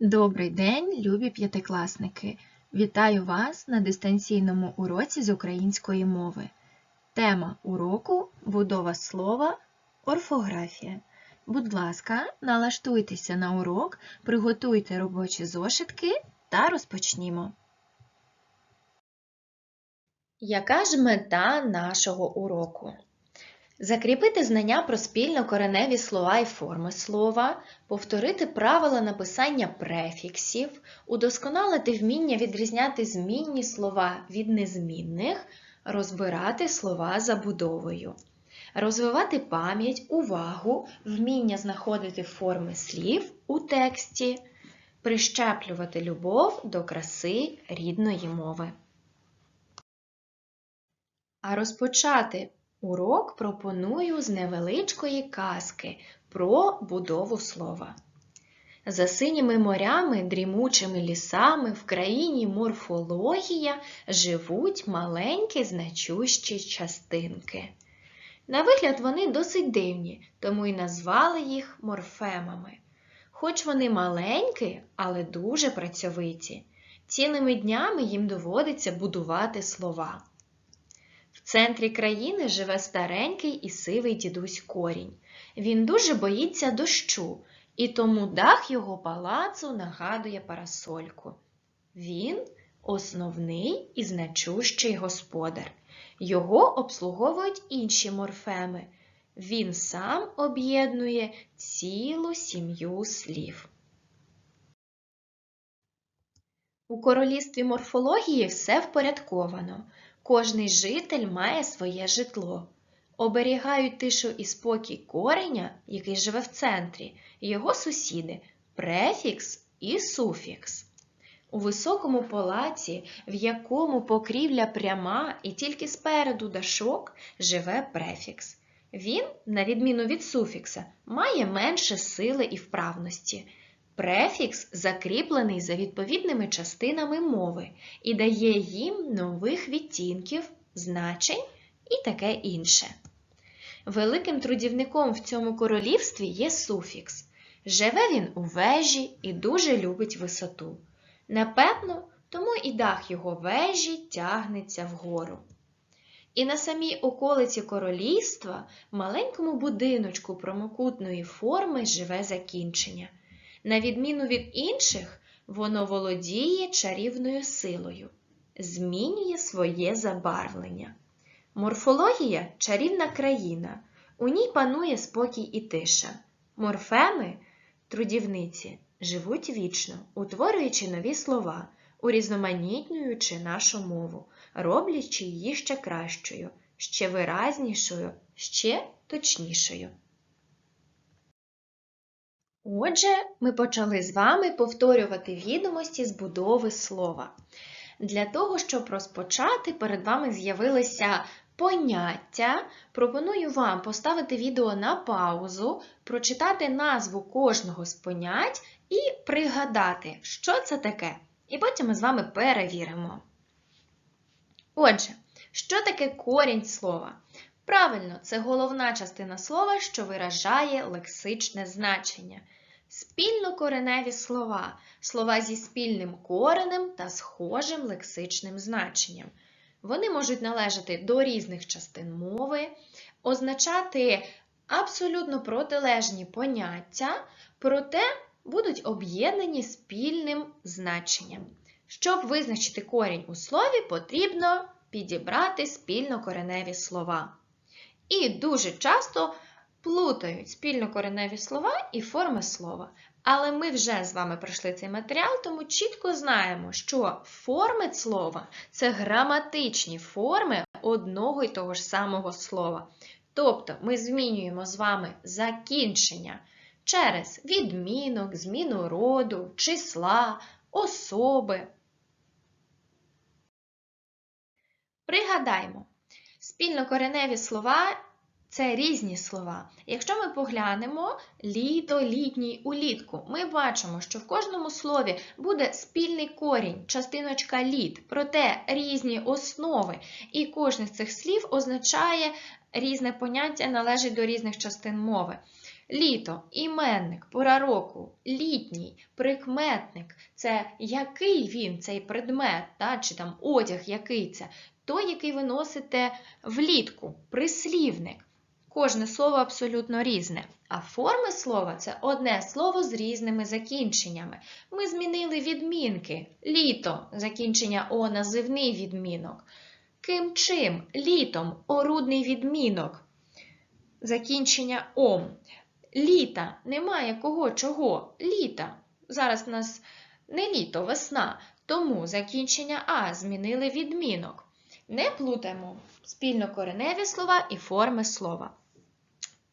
Добрий день, любі п'ятикласники! Вітаю вас на дистанційному уроці з української мови. Тема уроку будова слова, орфографія. Будь ласка, налаштуйтеся на урок, приготуйте робочі зошитки та розпочнімо. Яка ж мета нашого уроку? Закріпити знання про спільнокореневі слова і форми слова, повторити правила написання префіксів, удосконалити вміння відрізняти змінні слова від незмінних, розбирати слова забудовою, розвивати пам'ять, увагу, вміння знаходити форми слів у тексті, прищеплювати любов до краси рідної мови. А розпочати Урок пропоную з невеличкої казки про будову слова. За синіми морями, дрімучими лісами в країні морфологія живуть маленькі значущі частинки. На вигляд вони досить дивні, тому й назвали їх морфемами. Хоч вони маленькі, але дуже працьовиті. Цілими днями їм доводиться будувати слова. Центрі країни живе старенький і сивий дідусь корінь. Він дуже боїться дощу, і тому дах його палацу нагадує парасольку. Він основний і значущий господар. Його обслуговують інші морфеми. Він сам об'єднує цілу сім'ю слів. У королівстві морфології все впорядковано. Кожний житель має своє житло. Оберігають тишу і спокій кореня, який живе в центрі, його сусіди префікс і суфікс. У високому палаці, в якому покрівля пряма і тільки спереду дашок, живе префікс. Він, на відміну від суфікса, має менше сили і вправності. Префікс закріплений за відповідними частинами мови і дає їм нових відтінків, значень і таке інше. Великим трудівником в цьому королівстві є суфікс. Живе він у вежі і дуже любить висоту. Напевно, тому і дах його вежі тягнеться вгору. І на самій околиці королівства, маленькому будиночку прямокутної форми живе закінчення. На відміну від інших, воно володіє чарівною силою, змінює своє забарвлення. Морфологія чарівна країна, у ній панує спокій і тиша. Морфеми, трудівниці, живуть вічно, утворюючи нові слова, урізноманітнюючи нашу мову, роблячи її ще кращою, ще виразнішою, ще точнішою. Отже, ми почали з вами повторювати відомості з будови слова. Для того, щоб розпочати, перед вами з'явилися поняття. Пропоную вам поставити відео на паузу, прочитати назву кожного з понять і пригадати, що це таке. І потім ми з вами перевіримо. Отже, що таке корінь слова? Правильно, це головна частина слова, що виражає лексичне значення. Спільнокореневі слова слова зі спільним коренем та схожим лексичним значенням. Вони можуть належати до різних частин мови, означати абсолютно протилежні поняття, проте будуть об'єднані спільним значенням. Щоб визначити корінь у слові, потрібно підібрати спільнокореневі слова. І дуже часто плутають спільнокореневі слова і форми слова. Але ми вже з вами пройшли цей матеріал, тому чітко знаємо, що форми слова це граматичні форми одного і того ж самого слова. Тобто ми змінюємо з вами закінчення через відмінок, зміну роду, числа, особи. Пригадаймо, спільнокореневі слова це різні слова. Якщо ми поглянемо літо, літній, улітку, ми бачимо, що в кожному слові буде спільний корінь, частиночка літ, проте різні основи. І кожне з цих слів означає різне поняття, належить до різних частин мови. Літо, іменник, пора року, літній, прикметник це який він, цей предмет, чи там одяг, який це, той, який ви носите влітку, прислівник. Кожне слово абсолютно різне. А форми слова це одне слово з різними закінченнями. Ми змінили відмінки. Літо закінчення О називний відмінок. Ким чим? Літом орудний відмінок. Закінчення ом. Літа немає кого чого. Літа. Зараз у нас не літо, весна. Тому закінчення А змінили відмінок. Не плутаємо спільнокореневі слова і форми слова.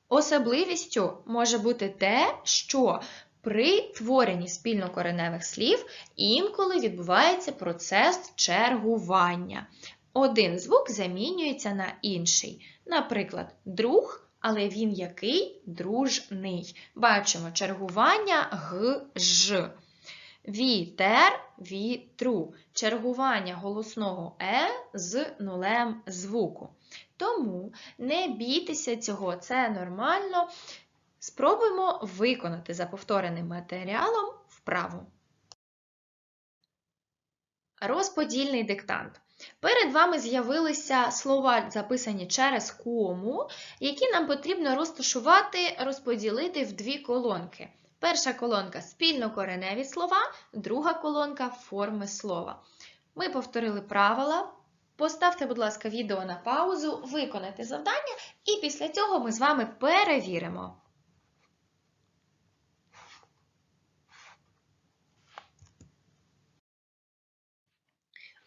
Особливістю може бути те, що при творенні спільнокореневих слів інколи відбувається процес чергування. Один звук замінюється на інший. Наприклад, друг, але він який дружний. Бачимо чергування г, ж. Вітер, вітру. Чергування голосного е з нулем звуку. Тому не бійтеся цього, це нормально. Спробуємо виконати за повтореним матеріалом вправу. Розподільний диктант. Перед вами з'явилися слова, записані через кому, які нам потрібно розташувати, розподілити в дві колонки. Перша колонка спільнокореневі слова, друга колонка форми слова. Ми повторили правила. Поставте, будь ласка, відео на паузу, виконайте завдання, і після цього ми з вами перевіримо.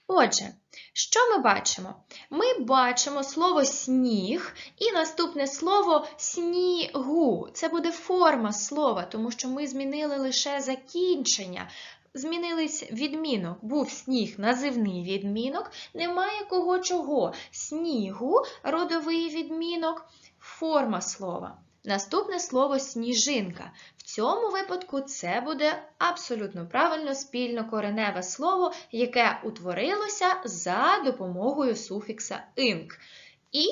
Отже, що ми бачимо? Ми бачимо слово сніг і наступне слово снігу. Це буде форма слова, тому що ми змінили лише закінчення. Змінились відмінок. Був сніг, називний відмінок, немає кого чого. Снігу, родовий відмінок, форма слова. Наступне слово сніжинка. В цьому випадку це буде абсолютно правильно спільнокореневе слово, яке утворилося за допомогою суфікса «инк». І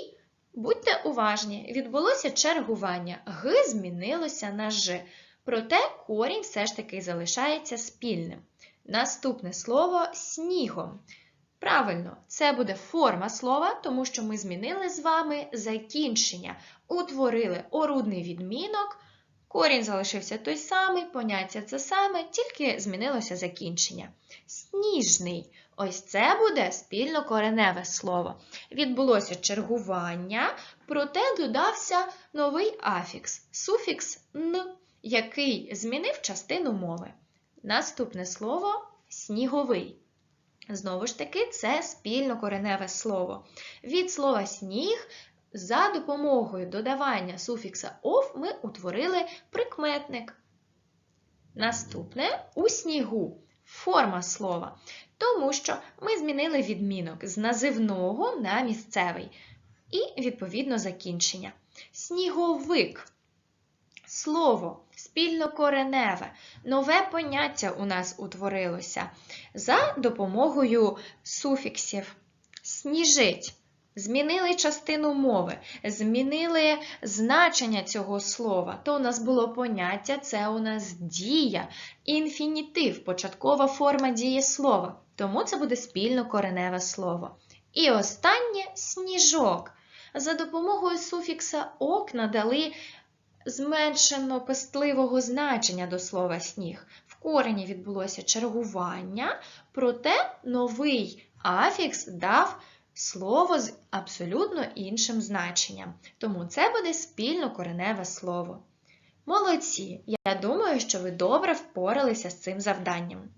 будьте уважні, відбулося чергування. Г змінилося на Ж. Проте корінь все ж таки залишається спільним. Наступне слово снігом. Правильно, це буде форма слова, тому що ми змінили з вами закінчення, утворили орудний відмінок, корінь залишився той самий, поняття це саме, тільки змінилося закінчення. Сніжний. Ось це буде спільнокореневе слово. Відбулося чергування, проте додався новий афікс, суфікс н, який змінив частину мови. Наступне слово сніговий. Знову ж таки, це спільнокореневе слово. Від слова сніг за допомогою додавання суфікса ов ми утворили прикметник. Наступне у снігу форма слова, тому що ми змінили відмінок з називного на місцевий і, відповідно, закінчення. Сніговик. Слово спільнокореневе, нове поняття у нас утворилося за допомогою суфіксів. Сніжить. Змінили частину мови, змінили значення цього слова. То у нас було поняття, це у нас дія, інфінітив, початкова форма дієслова. Тому це буде спільнокореневе слово. І останнє сніжок. За допомогою суфікса ок надали зменшено пестливого значення до слова сніг. В корені відбулося чергування, проте новий афікс дав слово з абсолютно іншим значенням. Тому це буде спільнокореневе слово. Молодці! Я думаю, що ви добре впоралися з цим завданням.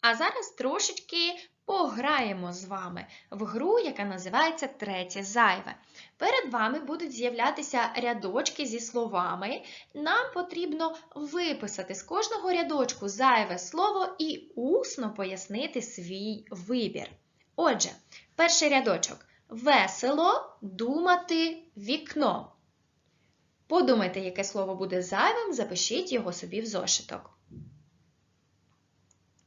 А зараз трошечки пограємо з вами в гру, яка називається Третє зайве. Перед вами будуть з'являтися рядочки зі словами. Нам потрібно виписати з кожного рядочку зайве слово і усно пояснити свій вибір. Отже, перший рядочок. Весело думати вікно. Подумайте, яке слово буде зайвим, запишіть його собі в зошиток.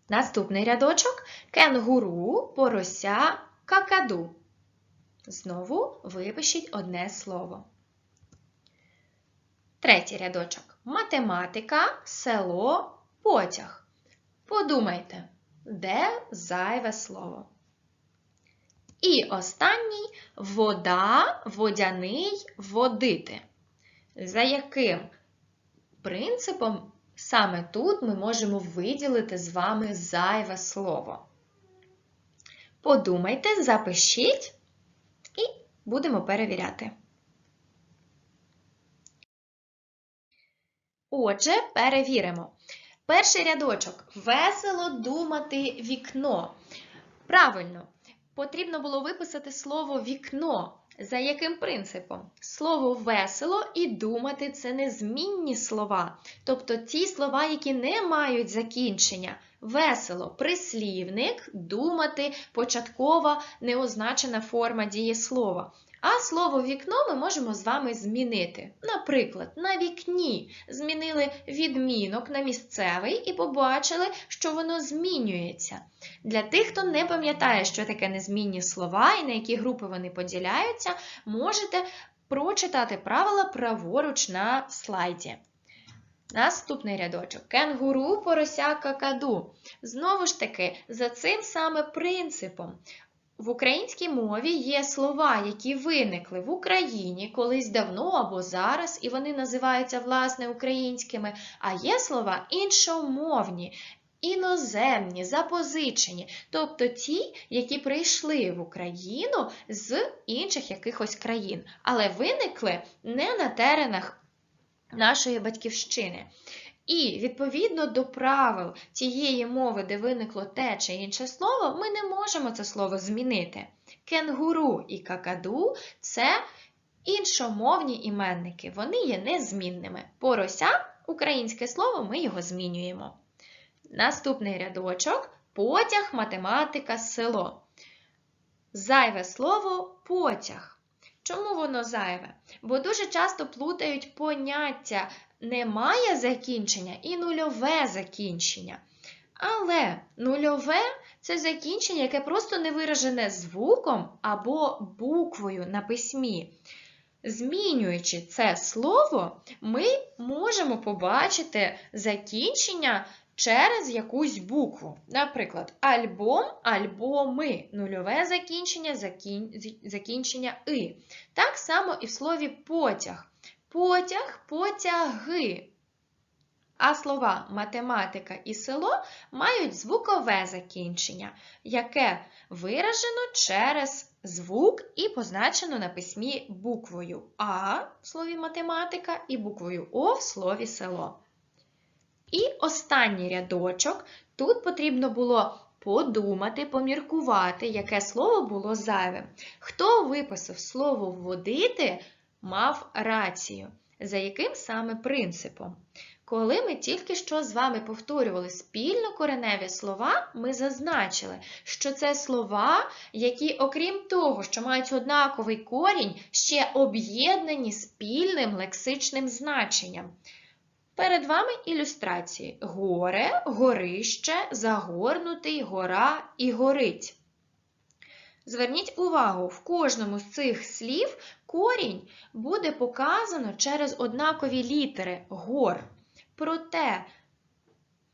Наступний рядочок кенгуру, порося, какаду. Знову випишіть одне слово. Третій рядочок. Математика, село, потяг. Подумайте, де зайве слово? І останній вода, водяний, водити. За яким принципом саме тут ми можемо виділити з вами зайве слово? Подумайте, запишіть і будемо перевіряти. Отже, перевіримо. Перший рядочок. Весело думати вікно. Правильно, потрібно було виписати слово вікно. За яким принципом? Слово весело і думати це незмінні слова, тобто ті слова, які не мають закінчення. Весело прислівник, думати, початкова неозначена форма дієслова. А слово вікно ми можемо з вами змінити. Наприклад, на вікні змінили відмінок на місцевий і побачили, що воно змінюється. Для тих, хто не пам'ятає, що таке незмінні слова і на які групи вони поділяються, можете прочитати правила праворуч на слайді. Наступний рядочок. Кенгуру, порося, какаду. Знову ж таки, за цим саме принципом. В українській мові є слова, які виникли в Україні колись давно або зараз, і вони називаються власне українськими, а є слова іншомовні, іноземні, запозичені, тобто ті, які прийшли в Україну з інших якихось країн, але виникли не на теренах нашої батьківщини. І відповідно до правил тієї мови, де виникло те чи інше слово, ми не можемо це слово змінити. Кенгуру і какаду це іншомовні іменники, вони є незмінними. Порося українське слово, ми його змінюємо. Наступний рядочок потяг, математика, село. Зайве слово потяг. Чому воно зайве? Бо дуже часто плутають поняття немає закінчення і нульове закінчення. Але нульове це закінчення, яке просто не виражене звуком або буквою на письмі. Змінюючи це слово, ми можемо побачити закінчення через якусь букву. Наприклад, альбом, альбоми, нульове закінчення, закінчення и. Так само і в слові потяг. Потяг, потяги. А слова математика і село мають звукове закінчення, яке виражено через звук і позначено на письмі буквою А в слові математика і буквою О в слові село. І останній рядочок тут потрібно було подумати, поміркувати, яке слово було зайвим. Хто виписав слово водити, мав рацію. За яким саме принципом? Коли ми тільки що з вами повторювали спільно кореневі слова, ми зазначили, що це слова, які, окрім того, що мають однаковий корінь, ще об'єднані спільним лексичним значенням. Перед вами ілюстрації: горе, горище, загорнутий, гора і горить. Зверніть увагу, в кожному з цих слів корінь буде показано через однакові літери гор. Проте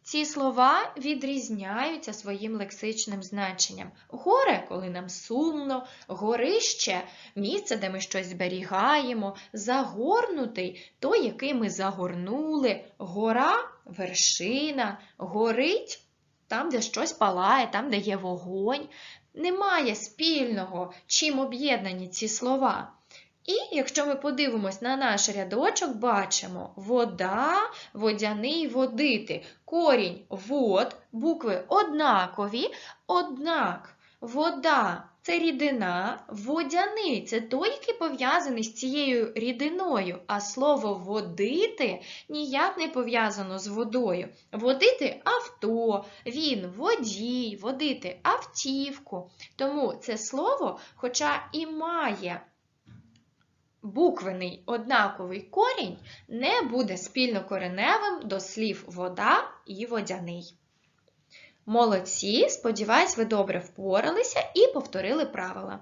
ці слова відрізняються своїм лексичним значенням. Горе, коли нам сумно, горище місце, де ми щось зберігаємо, загорнутий той, який ми загорнули, гора вершина, горить там, де щось палає, там, де є вогонь. Немає спільного, чим об'єднані ці слова. І якщо ми подивимось на наш рядочок, бачимо вода, водяний, водити. Корінь вод, букви однакові, однак вода це рідина, водяний це той, який пов'язаний з цією рідиною, а слово водити ніяк не пов'язано з водою. Водити авто, він водій, водити автівку. Тому це слово, хоча і має буквений однаковий корінь не буде спільнокореневим до слів вода і водяний. Молодці, сподіваюсь, ви добре впоралися і повторили правила.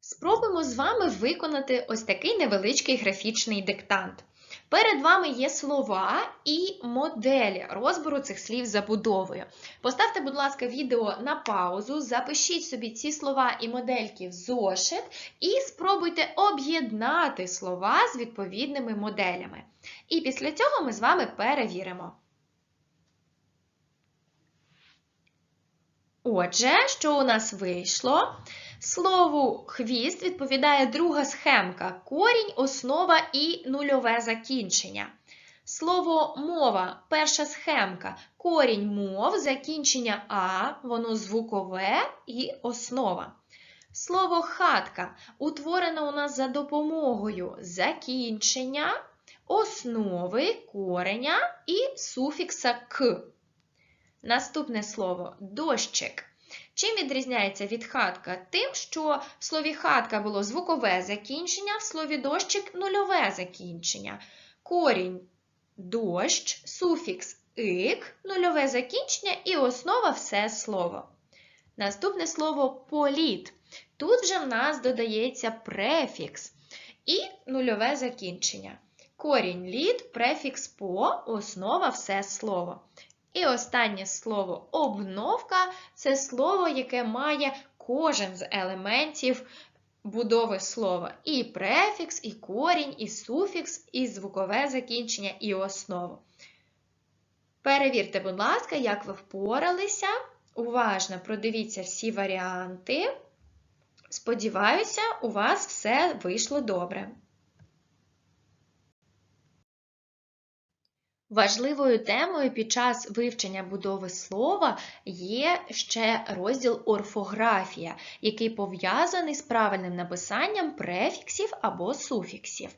Спробуємо з вами виконати ось такий невеличкий графічний диктант. Перед вами є слова і моделі розбору цих слів забудовою. Поставте, будь ласка, відео на паузу, запишіть собі ці слова і модельки в зошит і спробуйте об'єднати слова з відповідними моделями. І після цього ми з вами перевіримо. Отже, що у нас вийшло? Слову хвіст відповідає друга схемка корінь, основа і нульове закінчення. Слово мова перша схемка корінь мов, закінчення А, воно звукове і основа. Слово хатка утворено у нас за допомогою закінчення, основи, кореня і суфікса к. Наступне слово дощик. Чим відрізняється від хатка? Тим, що в слові хатка було звукове закінчення, в слові дощик нульове закінчення. Корінь дощ, суфікс ик, нульове закінчення і основа все слово. Наступне слово політ. Тут вже в нас додається префікс і нульове закінчення. Корінь літ, префікс по, основа все слово. І останнє слово обновка це слово, яке має кожен з елементів будови слова. І префікс, і корінь, і суфікс, і звукове закінчення, і основу. Перевірте, будь ласка, як ви впоралися. Уважно продивіться всі варіанти. Сподіваюся, у вас все вийшло добре. Важливою темою під час вивчення будови слова є ще розділ орфографія, який пов'язаний з правильним написанням префіксів або суфіксів.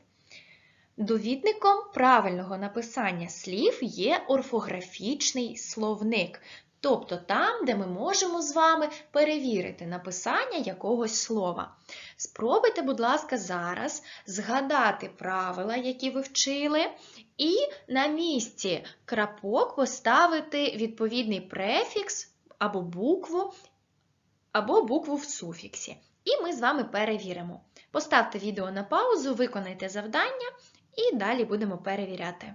Довідником правильного написання слів є орфографічний словник, тобто там, де ми можемо з вами перевірити написання якогось слова. Спробуйте, будь ласка, зараз згадати правила, які ви вчили, і на місці крапок поставити відповідний префікс або букву, або букву в суфіксі. І ми з вами перевіримо. Поставте відео на паузу, виконайте завдання і далі будемо перевіряти.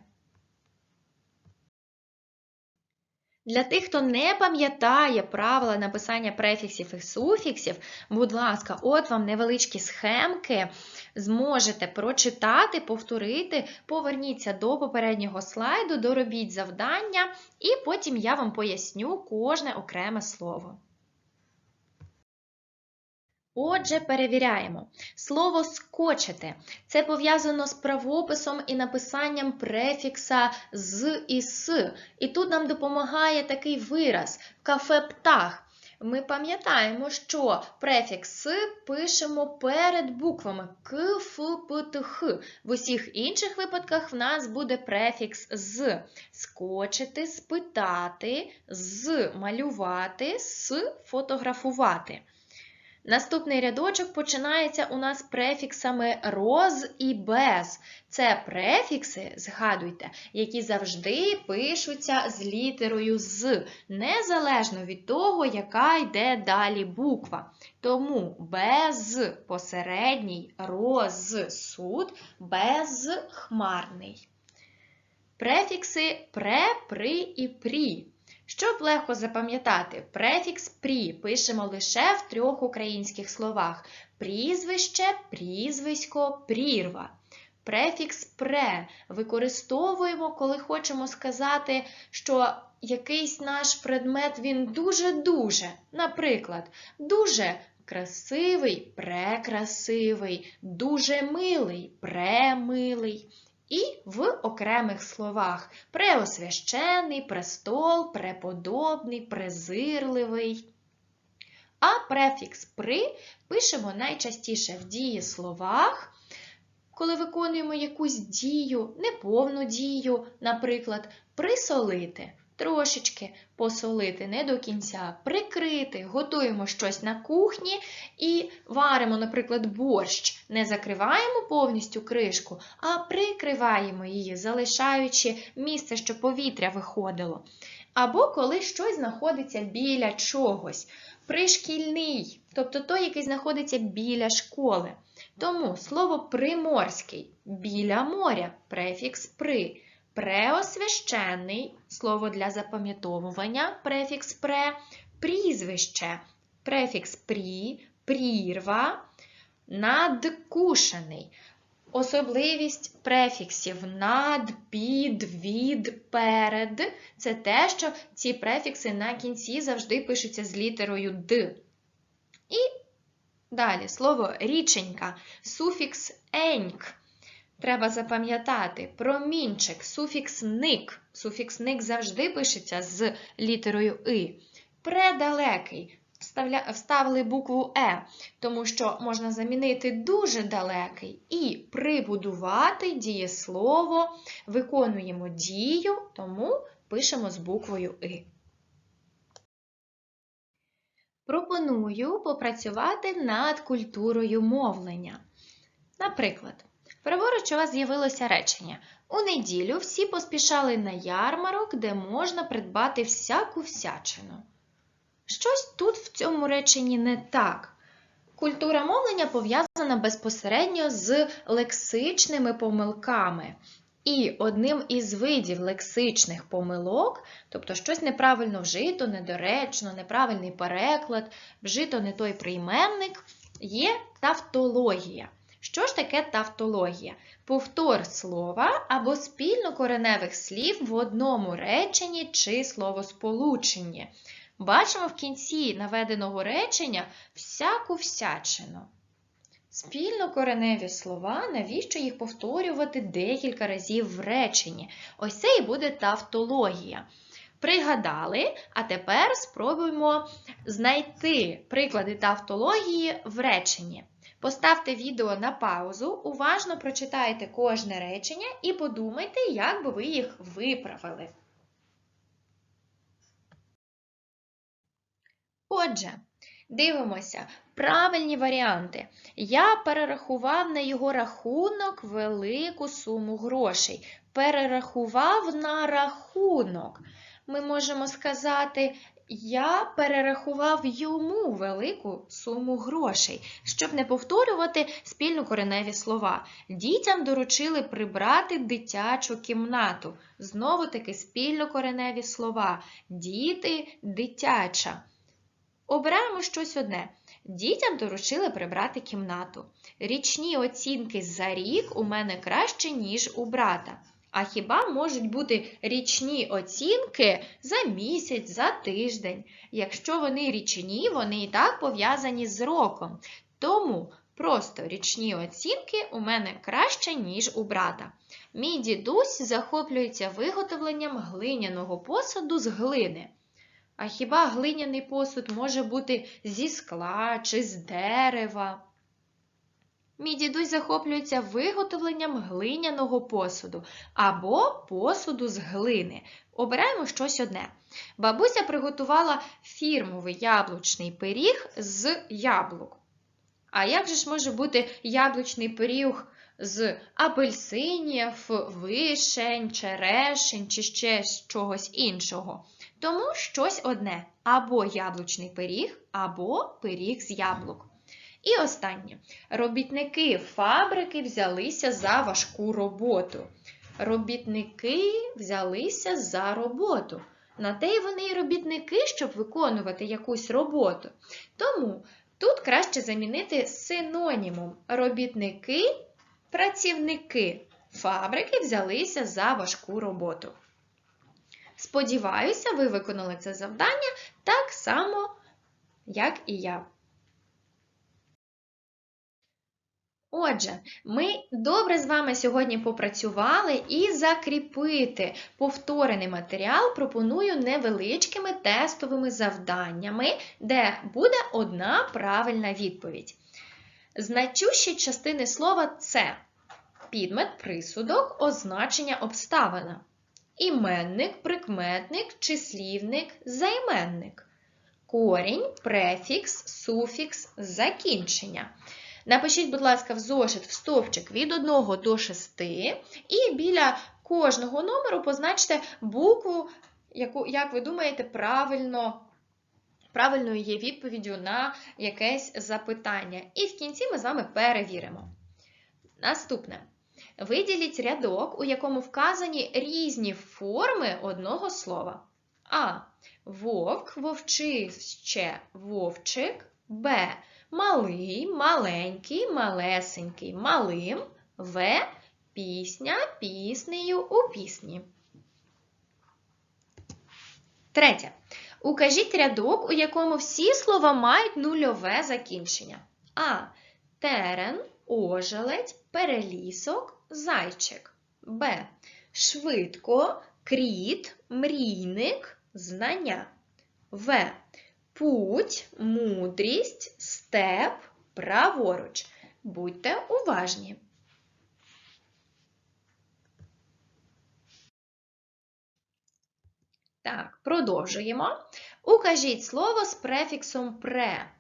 Для тих, хто не пам'ятає правила написання префіксів і суфіксів, будь ласка, от вам невеличкі схемки, зможете прочитати, повторити, поверніться до попереднього слайду, доробіть завдання, і потім я вам поясню кожне окреме слово. Отже, перевіряємо. Слово скочити це пов'язано з правописом і написанням префікса з і с. І тут нам допомагає такий вираз кафе птах. Ми пам'ятаємо, що префікс «с» пишемо перед буквами К, Ф, П, Т, Х. В усіх інших випадках в нас буде префікс з. Скочити, спитати, з малювати, с фотографувати. Наступний рядочок починається у нас префіксами роз і без. Це префікси, згадуйте, які завжди пишуться з літерою з, незалежно від того, яка йде далі буква. Тому без посередній роз суд, безхмарний. Префікси пре, при і прі. Щоб легко запам'ятати, префікс прі пишемо лише в трьох українських словах: прізвище, прізвисько, прірва. Префікс пре використовуємо, коли хочемо сказати, що якийсь наш предмет він дуже-дуже. Наприклад, дуже красивий, прекрасивий, дуже милий, премилий. І в окремих словах преосвящений, престол, преподобний, презирливий. А префікс при пишемо найчастіше в дієсловах, коли виконуємо якусь дію, неповну дію, наприклад, присолити трошечки посолити не до кінця, прикрити, готуємо щось на кухні і варимо, наприклад, борщ. Не закриваємо повністю кришку, а прикриваємо її, залишаючи місце, щоб повітря виходило. або коли щось знаходиться біля чогось. Пришкільний, тобто той, який знаходиться біля школи. Тому слово приморський біля моря, префікс при. Преосвященний слово для запам'ятовування, префікс пре, прізвище, префікс прі, прірва, надкушений. Особливість префіксів над, під, від, перед це те, що ці префікси на кінці завжди пишуться з літерою Д. І далі слово річенька, суфікс еньк. Треба запам'ятати промінчик, суфікс ник. Суфікс ник завжди пишеться з літерою И. Предалекий. Вставили букву Е, тому що можна замінити дуже далекий і прибудувати дієслово, виконуємо дію, тому пишемо з буквою И. Пропоную попрацювати над культурою мовлення. Наприклад, праворуч у вас з'явилося речення. У неділю всі поспішали на ярмарок, де можна придбати всяку всячину. Щось тут в цьому реченні не так. Культура мовлення пов'язана безпосередньо з лексичними помилками. І одним із видів лексичних помилок, тобто щось неправильно вжито, недоречно, неправильний переклад, вжито не той прийменник, є тавтологія. Що ж таке тавтологія? Повтор слова або спільно кореневих слів в одному реченні чи словосполученні. Бачимо в кінці наведеного речення всяку всячину. Спільно кореневі слова, навіщо їх повторювати декілька разів в реченні? Ось це і буде тавтологія. Пригадали, а тепер спробуємо знайти приклади тавтології в реченні. Поставте відео на паузу, уважно прочитайте кожне речення і подумайте, як би ви їх виправили. Отже, дивимося правильні варіанти. Я перерахував на його рахунок велику суму грошей. Перерахував на рахунок. Ми можемо сказати, я перерахував йому велику суму грошей, щоб не повторювати спільно кореневі слова. Дітям доручили прибрати дитячу кімнату. Знову таки спільно кореневі слова. Діти, дитяча. Обираємо щось одне. Дітям доручили прибрати кімнату. Річні оцінки за рік у мене краще, ніж у брата. А хіба можуть бути річні оцінки за місяць, за тиждень? Якщо вони річні, вони і так пов'язані з роком. Тому просто річні оцінки у мене краще, ніж у брата. Мій дідусь захоплюється виготовленням глиняного посуду з глини. А хіба глиняний посуд може бути зі скла чи з дерева? Мій дідусь захоплюється виготовленням глиняного посуду або посуду з глини. Обираємо щось одне. Бабуся приготувала фірмовий яблучний пиріг з яблук. А як же ж може бути яблучний пиріг з апельсинів, вишень, черешень чи ще з чогось іншого? Тому щось одне: або яблучний пиріг, або пиріг з яблук. І останнє. Робітники фабрики взялися за важку роботу. Робітники взялися за роботу. На те й вони й робітники, щоб виконувати якусь роботу. Тому тут краще замінити синонімом робітники, працівники фабрики взялися за важку роботу. Сподіваюся, ви виконали це завдання так само, як і я. Отже, ми добре з вами сьогодні попрацювали і закріпити повторений матеріал пропоную невеличкими тестовими завданнями, де буде одна правильна відповідь. Значущі частини слова це підмет, присудок, означення обставина. Іменник, прикметник, числівник, займенник. Корінь, префікс, суфікс, закінчення. Напишіть, будь ласка, в зошит в стовпчик від 1 до 6 і біля кожного номеру позначте букву, яку, як ви думаєте, правильно, правильною є відповіддю на якесь запитання. І в кінці ми з вами перевіримо. Наступне. Виділіть рядок, у якому вказані різні форми одного слова. А. Вовк, вовчище, вовчик. Б. Малий, маленький, малесенький, малим. В. Пісня, піснею у пісні. Третє. Укажіть рядок, у якому всі слова мають нульове закінчення. А. Терен, ожеледь, перелісок, зайчик. Б. Швидко, кріт, мрійник, знання. В. Путь, мудрість, степ, праворуч. Будьте уважні. Так, продовжуємо. Укажіть слово з префіксом пре.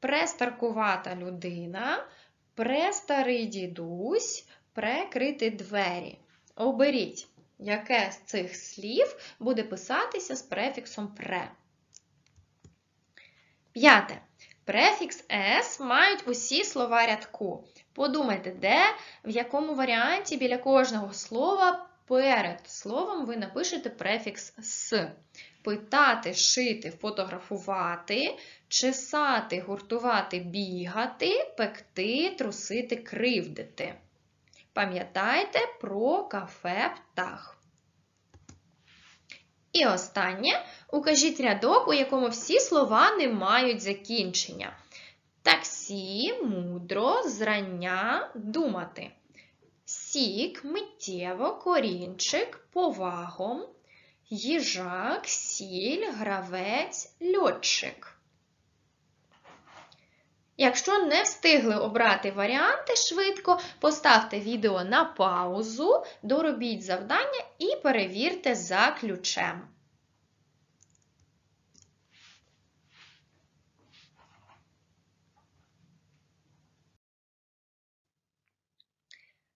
Престаркувата людина, престарий дідусь, прекрити двері. Оберіть, яке з цих слів буде писатися з префіксом пре. П'яте. Префікс «с» мають усі слова рядку. Подумайте, де, в якому варіанті біля кожного слова перед словом ви напишете префікс «с». Питати, шити, фотографувати, чесати, гуртувати, бігати, пекти, трусити, кривдити. Пам'ятайте про кафе птах. І останнє. Укажіть рядок, у якому всі слова не мають закінчення. Таксі, мудро, зрання, думати. Сік, миттєво, корінчик, повагом, їжак, сіль, гравець, льотчик. Якщо не встигли обрати варіанти швидко, поставте відео на паузу, доробіть завдання і перевірте за ключем.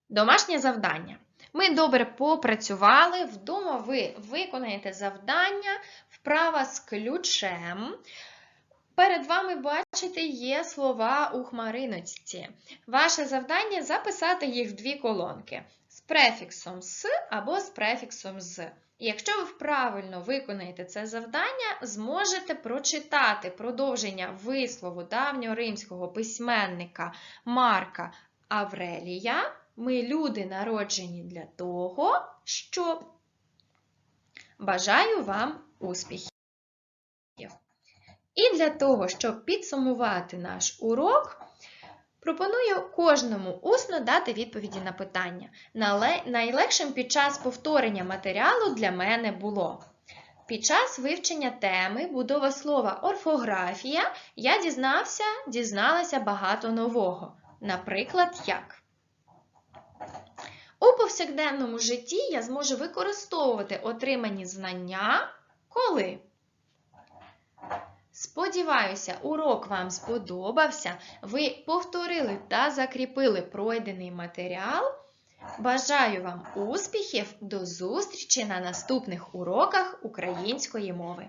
Домашнє завдання. Ми добре попрацювали, вдома ви виконаєте завдання, вправа з ключем. Перед вами, бачите, є слова у хмариночці. Ваше завдання записати їх в дві колонки з префіксом с або з префіксом з. І якщо ви правильно виконаєте це завдання, зможете прочитати продовження вислову давньоримського письменника Марка Аврелія. Ми люди народжені для того, щоб бажаю вам успіхів! І для того, щоб підсумувати наш урок, пропоную кожному усно дати відповіді на питання. Найлегшим під час повторення матеріалу для мене було. Під час вивчення теми будова слова орфографія я дізнався, дізналася багато нового. Наприклад, як. У повсякденному житті я зможу використовувати отримані знання коли. Сподіваюся, урок вам сподобався. Ви повторили та закріпили пройдений матеріал. Бажаю вам успіхів! До зустрічі на наступних уроках української мови!